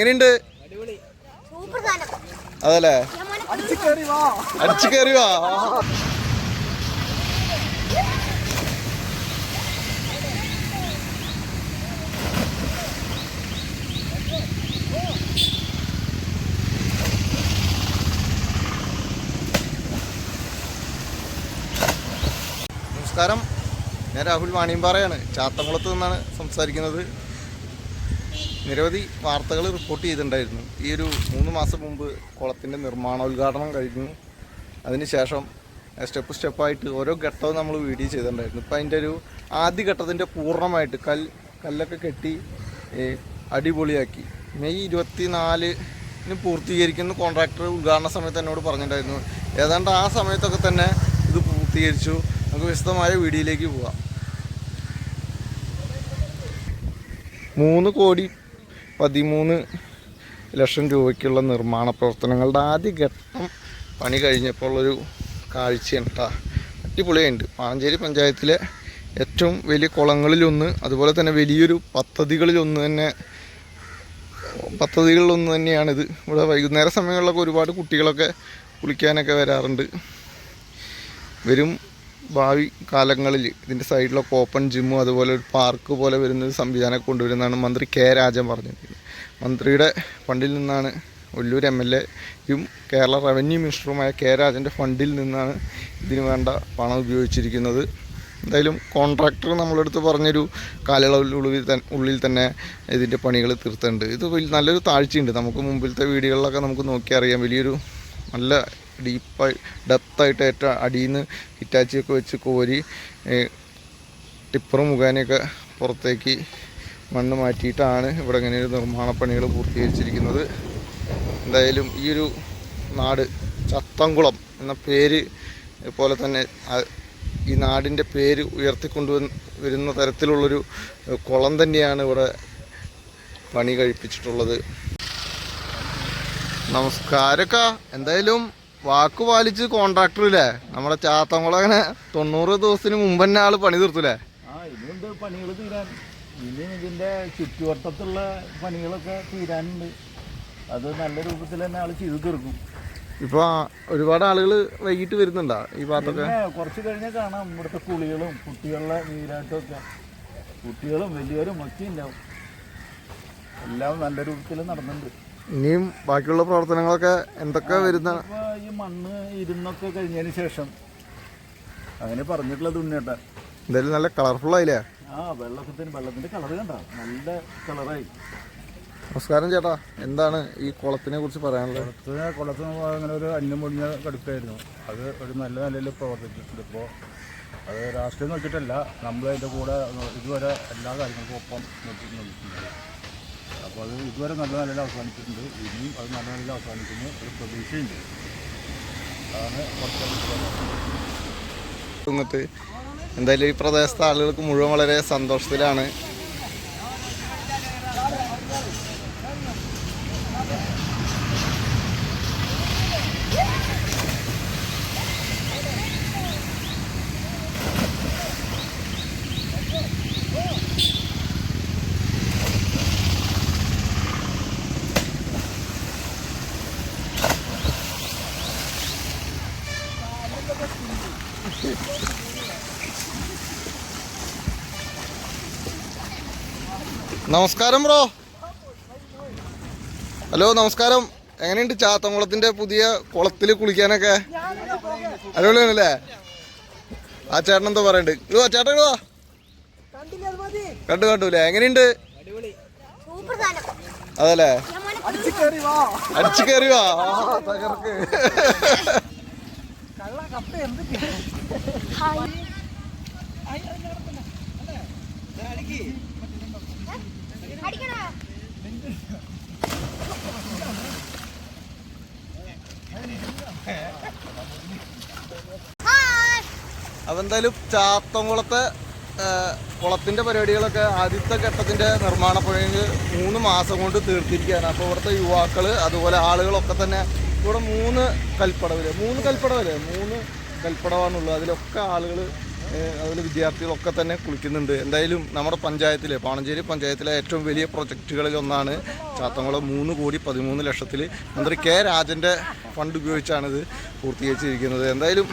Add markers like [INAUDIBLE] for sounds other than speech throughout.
എങ്ങനെയുണ്ട്? അതല്ലേ? അടിച്ചു കയറി വാ. നമസ്കാരം. ഞാൻ രാഹുൽ വാണിയമ്പാറയാണ്. ചാത്തംകുളത്ത് നിന്നാണ് സംസാരിക്കുന്നത്. നിരവധി വാർത്തകൾ റിപ്പോർട്ട് ചെയ്തിട്ടുണ്ടായിരുന്നു. ഈ ഒരു മൂന്ന് മാസം മുമ്പ് കുളത്തിന്റെ നിർമ്മാണോദ്ഘാടനം കഴിഞ്ഞു. അതിനുശേഷം സ്റ്റെപ്പ് സ്റ്റെപ്പായിട്ട് ഓരോ ഘട്ടവും നമ്മൾ വീഡിയോ ചെയ്തിട്ടുണ്ടായിരുന്നു. ഇപ്പം അതിന്റെ ഒരു ആദ്യ ഘട്ടത്തിന്റെ പൂർണമായിട്ട് കൽ കല്ലൊക്കെ കെട്ടി അടിപൊളിയാക്കി. മെയ് ഇരുപത്തി നാലിന് പൂർത്തീകരിക്കുന്ന കോൺട്രാക്ടർ ഉദ്ഘാടന സമയത്ത് എന്നോട് പറഞ്ഞിട്ടുണ്ടായിരുന്നു. ഏതാണ്ട് ആ സമയത്തൊക്കെ തന്നെ ഇത് പൂർത്തീകരിച്ചു. നമുക്ക് വിശദമായ വീഡിയോയിലേക്ക് പോവാം. മൂന്ന് കോടി പതിമൂന്ന് ലക്ഷം രൂപയ്ക്കുള്ള നിർമ്മാണ പ്രവർത്തനങ്ങളുടെ ആദ്യഘട്ടം പണി കഴിഞ്ഞപ്പോൾ ഒരു കാഴ്ചയാണ് കേട്ടോ അടിപൊളിയുണ്ട് പാഞ്ചേരി പഞ്ചായത്തിലെ ഏറ്റവും വലിയ കുളങ്ങളിലൊന്ന് അതുപോലെ തന്നെ വലിയൊരു പദ്ധതികളിലൊന്ന് തന്നെ പദ്ധതികളിലൊന്ന് തന്നെയാണിത്. ഇവിടെ വൈകുന്നേര സമയങ്ങളിലൊക്കെ ഒരുപാട് കുട്ടികളൊക്കെ കുളിക്കാനൊക്കെ വരാറുണ്ട്. വരും ഭാവി കാലങ്ങളിൽ ഇതിന്റെ സൈഡിലൊക്കെ ഓപ്പൺ ജിമ്മും അതുപോലെ ഒരു പാർക്ക് പോലെ വരുന്ന ഒരു സംവിധാനം കൊണ്ടുവരുന്നതാണ് മന്ത്രി കെ രാജൻ പറഞ്ഞത് മന്ത്രിയുടെ ഫണ്ടിൽ നിന്നാണ് ഒല്ലൂർ എം എൽ എയും കേരള റവന്യൂ മിനിസ്റ്ററുമായ കെ രാജന്റെ ഫണ്ടിൽ നിന്നാണ് ഇതിന് വേണ്ട പണം ഉപയോഗിച്ചിരിക്കുന്നത്. എന്തായാലും കോൺട്രാക്ടർ നമ്മളെടുത്ത് പറഞ്ഞൊരു കാലയളവിനുള്ളിൽ തന്നെ ഉള്ളിൽ തന്നെ ഇതിന്റെ പണികൾ തീർത്തുണ്ട്. ഇത് നല്ലൊരു താഴ്ചയുണ്ട്. നമുക്ക് മുമ്പിലത്തെ വീഡിയോകളിലൊക്കെ നമുക്ക് നോക്കി അറിയാം വലിയൊരു നല്ല ഡീപ്പായി ഡെപ്തായിട്ട് ഏറ്റവും അടിയിൽ നിന്ന് ഹിറ്റാച്ചിയൊക്കെ വെച്ച് കോരി ടിപ്പർ മുഖേനയൊക്കെ പുറത്തേക്ക് മണ്ണ് മാറ്റിയിട്ടാണ് ഇവിടെ ഇങ്ങനെ ഒരു നിർമ്മാണ പണികൾ പൂർത്തീകരിച്ചിരിക്കുന്നത്. എന്തായാലും ഈ ഒരു നാട് ചത്തംകുളം എന്ന പേര് പോലെ തന്നെ ഈ നാടിന്റെ പേര് ഉയർത്തിക്കൊണ്ടു വരുന്ന തരത്തിലുള്ളൊരു കുളം തന്നെയാണ് ഇവിടെ പണി കഴിപ്പിച്ചിട്ടുള്ളത്. നമസ്കാരക്ക. എന്തായാലും വാക്ക് പാലിച്ച് കോൺട്രാക്ടർ ഇല്ലേ? നമ്മുടെ ചാത്തംകുളം അങ്ങനെ തൊണ്ണൂറ് ദിവസത്തിന് മുമ്പ് തന്നെ ആൾ പണി തീർത്തുല്ലേ? ഇനിയുണ്ട് പണികൾ തീരാൻ. ഇനി ഇതിന്റെ ചുറ്റുവട്ടത്തുള്ള പണികളൊക്കെ തീരാനുണ്ട്. അത് നല്ല രൂപത്തിൽ തന്നെ ആൾ ചെയ്തു തീർക്കും. ഇപ്പൊ ഒരുപാട് ആളുകൾ വൈകിട്ട് വരുന്നുണ്ടാ ഈ ഭാഗത്തൊക്കെ? കുറച്ചു കുറച്ച് കഴിഞ്ഞാൽ കാണാം. ഇവിടുത്തെ കുളികളും കുട്ടികളുടെ നീരാട്ടമൊക്കെ. കുട്ടികളും വലിയവരും ഒക്കെ ഉണ്ടാവും. എല്ലാം നല്ല രൂപത്തിൽ നടന്നുണ്ട് ഇനിയും ബാക്കിയുള്ള പ്രവർത്തനങ്ങളൊക്കെ എന്തൊക്കെ വരുന്ന ഈ മണ്ണ് ഇരുന്നൊക്കെ കഴിഞ്ഞതിന് ശേഷം അങ്ങനെ പറഞ്ഞിട്ടുള്ളത് ഉണ്ണേട്ട എന്തായാലും നല്ല കളർഫുൾ ആയില്ലേ? ആ വെള്ളത്തിന് വെള്ളത്തിന്റെ കളർ കണ്ട? നല്ല കളറായി നമസ്കാരം ചേട്ടാ. എന്താണ് ഈ കുളത്തിനെ കുറിച്ച് പറയാനുള്ളത്? കുളത്തിന് കുളത്തിന് അങ്ങനെ ഒരു അന്യം പൊടിഞ്ഞ കടുക്കായിരുന്നു അത് ഒരു നല്ല നിലയിൽ പ്രവർത്തിച്ചിട്ടുണ്ട് ഇപ്പോൾ അത് രാഷ്ട്രീയം നോക്കിയിട്ടല്ല നമ്മൾ അതിന്റെ കൂടെ ഇതുവരെ എല്ലാ കാര്യങ്ങൾക്കും ഒപ്പം നോക്കി നോക്കിയിട്ടുണ്ട് അപ്പോൾ അത് ഇതുവരെ നല്ല നിലയിൽ അവസാനിച്ചിട്ടുണ്ട്. ഇനിയും അത് നല്ല നിലയിൽ അവസാനിക്കുന്ന ഒരു പ്രതീക്ഷയുണ്ട്. അതാണ് കുറച്ച് എന്തായാലും ഈ പ്രദേശത്തെ ആളുകൾക്ക് മുഴുവൻ വളരെ സന്തോഷത്തിലാണ്. നമസ്കാരം ബ്രോ. ഹലോ നമസ്കാരം. എങ്ങനെയുണ്ട് ചാത്തംകുളത്തിന്റെ പുതിയ കുളത്തിൽ കുളിക്കാനൊക്കെ? അടിപൊളിയാണല്ലേ? ആ ചേട്ടൻ എന്താ പറയണ്ട്. ഇടുവാ ചേട്ടൻ ഇടുവാ. കണ്ടു കണ്ടൂല്ലേ എങ്ങനെയുണ്ട്? അതല്ലേ? അടിച്ചു കയറി വാ. ആ, തകർക്ക്. എന്തായാലും ചാത്തംകുളത്തെ ആ, കുളത്തിന്റെ പരിപാടികളൊക്കെ ആദ്യത്തെ ഘട്ടത്തിന്റെ നിർമ്മാണ പണികൾ മൂന്ന് മാസം കൊണ്ട് തീർത്തിരിക്കുകയാണ്. അപ്പോൾ ഇവിടുത്തെ യുവാക്കൾ അതുപോലെ ആളുകളൊക്കെ തന്നെ ഇവിടെ മൂന്ന് കൽപ്പടവിൽ മൂന്ന് കൽപ്പടവല്ലേ? മൂന്ന് കൽപ്പടവാണുള്ളത്. അതിലൊക്കെ ആളുകൾ അതിലെ വിദ്യാർത്ഥികളൊക്കെ തന്നെ കുളിക്കുന്നുണ്ട്. എന്തായാലും നമ്മുടെ പഞ്ചായത്തിലെ പാണഞ്ചേരി പഞ്ചായത്തിലെ ഏറ്റവും വലിയ പ്രൊജക്റ്റുകളിൽ ഒന്നാണ് മൂന്ന് കോടി പതിമൂന്ന് ലക്ഷത്തിൽ മന്ത്രി കെ രാജന്റെ ഫണ്ട് ഉപയോഗിച്ചാണിത് പൂർത്തീകരിച്ചിരിക്കുന്നത്. എന്തായാലും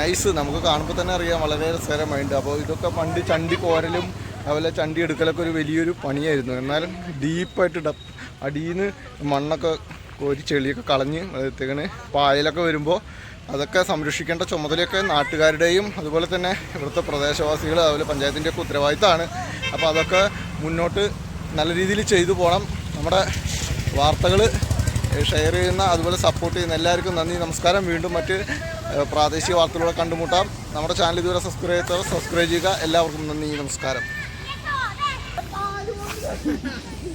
നൈസ്. നമുക്ക് കാണുമ്പോൾ തന്നെ അറിയാം വളരെ രസകരമായിട്ടുണ്ട് അപ്പോൾ ഇതൊക്കെ പണ്ട് ചണ്ടി കോരലും അതുപോലെ ചണ്ടി എടുക്കലൊക്കെ ഒരു വലിയൊരു പണിയായിരുന്നു. എന്നാലും ഡീപ്പായിട്ട് ഡപ്പ് അടിയിൽ നിന്ന് മണ്ണൊക്കെ കോരി ചെളിയൊക്കെ കളഞ്ഞ് എത്തിക്കണ് പായലൊക്കെ വരുമ്പോൾ അതൊക്കെ സംരക്ഷിക്കേണ്ട ചുമതലയൊക്കെ നാട്ടുകാരുടെയും അതുപോലെ തന്നെ ഇവിടുത്തെ പ്രദേശവാസികൾ അതുപോലെ പഞ്ചായത്തിന്റെയൊക്കെ ഉത്തരവാദിത്തമാണ്. അപ്പോൾ അതൊക്കെ മുന്നോട്ട് നല്ല രീതിയിൽ ചെയ്തു പോകണം നമ്മുടെ വാർത്തകൾ ഷെയർ ചെയ്യുന്ന അതുപോലെ സപ്പോർട്ട് ചെയ്യുന്ന എല്ലാവർക്കും നന്ദി. നമസ്കാരം. വീണ്ടും മറ്റ് പ്രാദേശിക വാർത്തകളോടെ കണ്ടുമുട്ടാം. നമ്മുടെ ചാനൽ ഇതുവരെ സബ്സ്ക്രൈബ് ചെയ്തവർ സബ്സ്ക്രൈബ് ചെയ്യുക. എല്ലാവർക്കും നന്ദി. നമസ്കാരം. [LAUGHS]